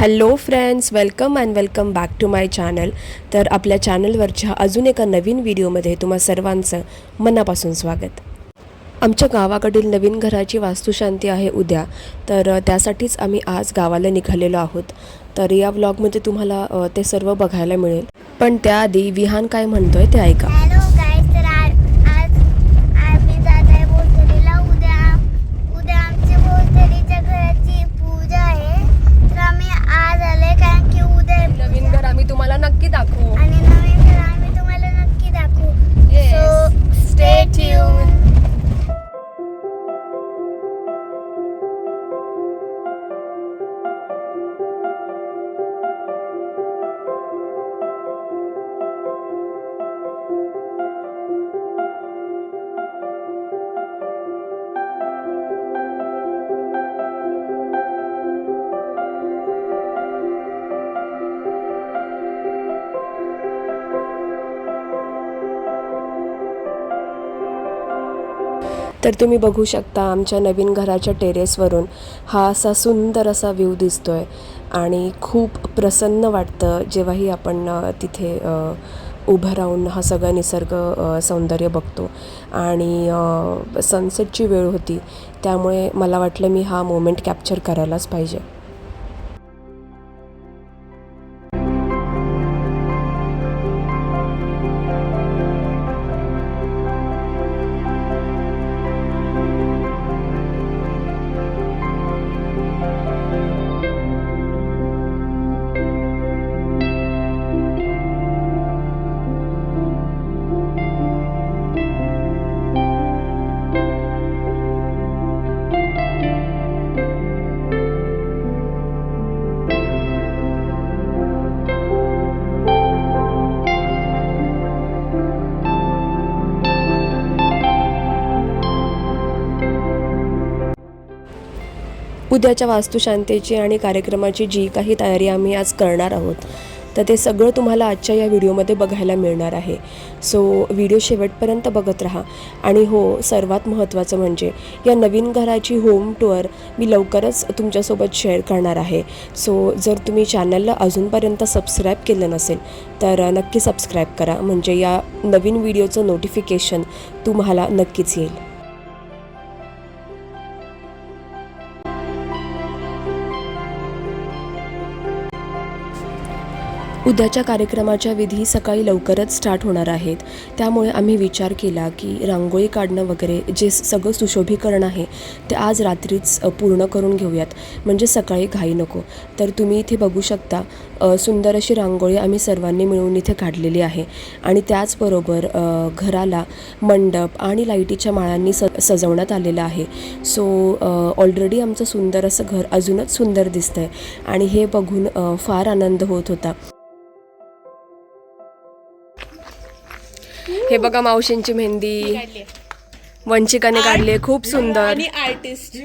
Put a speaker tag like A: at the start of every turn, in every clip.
A: Hello friends welcome and welcome back to my channel तर आपल्या चॅनलवरच्या अजून एका नवीन व्हिडिओमध्ये तुम्हा सर्वांचं मनापासून स्वागत. आमच्या गावाकडील नवीन घराची वास्तुशांती आहे उद्या. तर त्यासाठीच आम्ही आज गावाला निघालेलो आहोत. तर या व्लॉगमध्ये तुम्हाला ते सर्व बघायला मिळेल. पण त्याआधी विहान काय म्हणतोय ते ऐका.
B: तर
A: तुम्ही बघू शकता आमच्या नवीन घराच्या टेरेसवरून हा असा सुंदर असा व्ह्यू आहे आणि खूप प्रसन्न वाटतं जेव्हाही आपण तिथे उभं राहून हा सगळा निसर्ग सौंदर्य बघतो. आणि सनसेटची वेळ होती त्यामुळे मला वाटलं मी हा मोमेंट कॅप्चर करायलाच पाहिजे. उद्याच्या वास्तुशांतीची आणि कार्यक्रमाची जी काही तयारी आम्ही आज करणार आहोत तर ते सगळं तुम्हाला आजच्या या व्हिडिओमध्ये बघायला मिळणार आहे. सो व्हिडिओ शेवटपर्यंत बघत राहा. आणि हो सर्वात महत्त्वाचं म्हणजे या नवीन घराची होम टूअर मी लवकरच तुमच्यासोबत शेअर करणार आहे. सो जर तुम्ही चॅनलला अजूनपर्यंत सबस्क्राईब केलं नसेल तर नक्की सबस्क्राईब करा. म्हणजे या नवीन व्हिडिओचं नोटिफिकेशन तुम्हाला नक्कीच येईल. उद्याच्या कार्यक्रमाच्या विधी सकाळी लवकरच स्टार्ट होणार आहेत. त्यामुळे आम्ही विचार केला की रांगोळी काढणं वगैरे जे सगळं सुशोभीकरण आहे ते आज रात्रीच पूर्ण करून घेऊयात. म्हणजे सकाळी घाई नको. तर तुम्ही इथे बघू शकता सुंदर अशी रांगोळी आम्ही सर्वांनी मिळून इथे काढलेली आहे. आणि त्याचबरोबर घराला मंडप आणि लाईटीच्या माळांनी स सजवण्यात आलेलं आहे. सो ऑलरेडी आमचं सुंदर असं घर अजूनच सुंदर दिसतंय. आणि हे बघून फार आनंद होत होता. हे बघा मावशींची मेहंदी. वंचिकाने काढली खूप सुंदर.
C: आणि आर्टिस्ट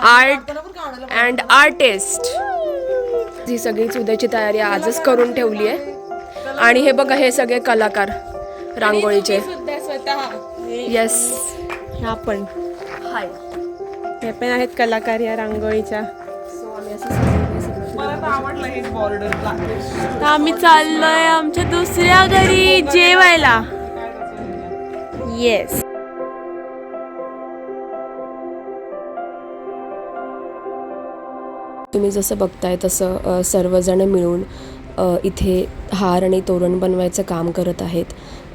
A: आर्ट अँड आर्टिस्ट ही सगळीच उद्याची तयारी आजच करून ठेवली आहे आणि हे बघा हे सगळे कलाकार रांगोळीचे.
C: सुद्धा स्वतः.
A: येस
C: ह्या पण.
A: हाय
C: हे पण आहेत कलाकार या रांगोळीच्या. तर आम्ही चाललोय आमच्या दुसऱ्या घरी जेवायला. येस
A: तुम्ही जसं बघताय तसं सर्वजण मिळून इथे हार आणि तोरण बनवायचं काम करत आहेत.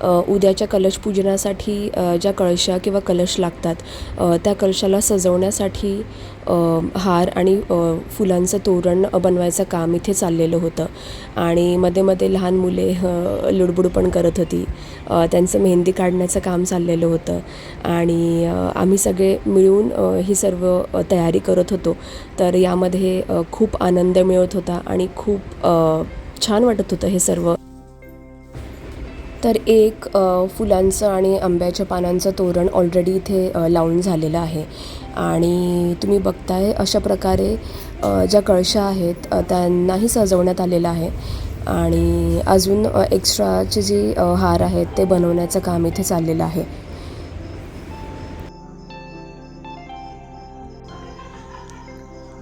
A: उद्याच्या कलश पूजनासाठी ज्या कळशा किंवा कलश लागतात त्या कलशाला सजवण्यासाठी हार आणि फुलांचं तोरण बनवायचं काम इथे चाललेलं होतं. आणि मध्ये मध्ये लहान मुले लुडबुड पण करत होती. त्यांचं मेहंदी काढण्याचं काम चाललेलं होतं. आणि आम्ही सगळे मिळून ही सर्व तयारी करत होतो. तर यामध्ये खूप आनंद मिळत होता आणि खूप छान वाटत होतं हे सर्व. तर एक फुलांचं आणि आंब्याच्या पानांचं तोरण ऑलरेडी इथे लावून झालेलं आहे. आणि तुम्ही बघताय अशा प्रकारे ज्या कळशा आहेत त्यांनाही सजवण्यात आलेलं आहे. आणि अजून एक्स्ट्राचे जे हार आहेत ते बनवण्याचं काम इथे चाललेलं आहे.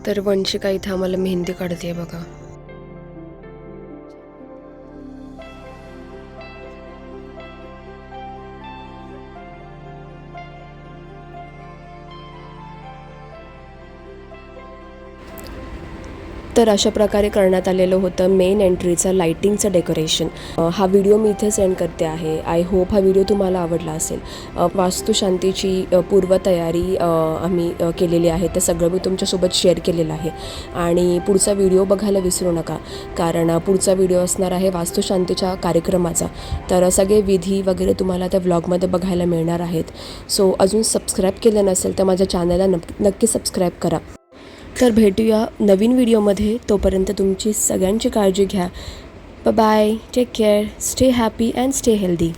A: तर वंशिका इथं आम्हाला मेहंदी काढते बघा. तर अशा प्रकारे करण्यात आलेलं होतं मेन एंट्रीचं लाईटिंगचं डेकोरेशन हा व्हिडिओ मी इथे सेंड करते आहे. आय होप हा व्हिडिओ तुम्हाला आवडला असेल. वास्तुशांतीची पूर्वतयारी आम्ही केलेली आहे. ते सगळं मी तुमच्यासोबत शेअर केलेलं आहे. आणि पुढचा व्हिडिओ बघायला विसरू नका. कारण पुढचा व्हिडिओ असणार आहे वास्तुशांतीच्या कार्यक्रमाचा. तर सगळे विधी वगैरे तुम्हाला त्या व्लॉगमध्ये बघायला मिळणार आहेत. सो अजून सबस्क्राईब केलं नसेल तर माझ्या चॅनलला नक्की सबस्क्राईब करा. तर भेटूया नवीन व्हिडिओमध्ये. तोपर्यंत तुमची सगळ्यांची काळजी घ्या. Bye take care stay happy and stay healthy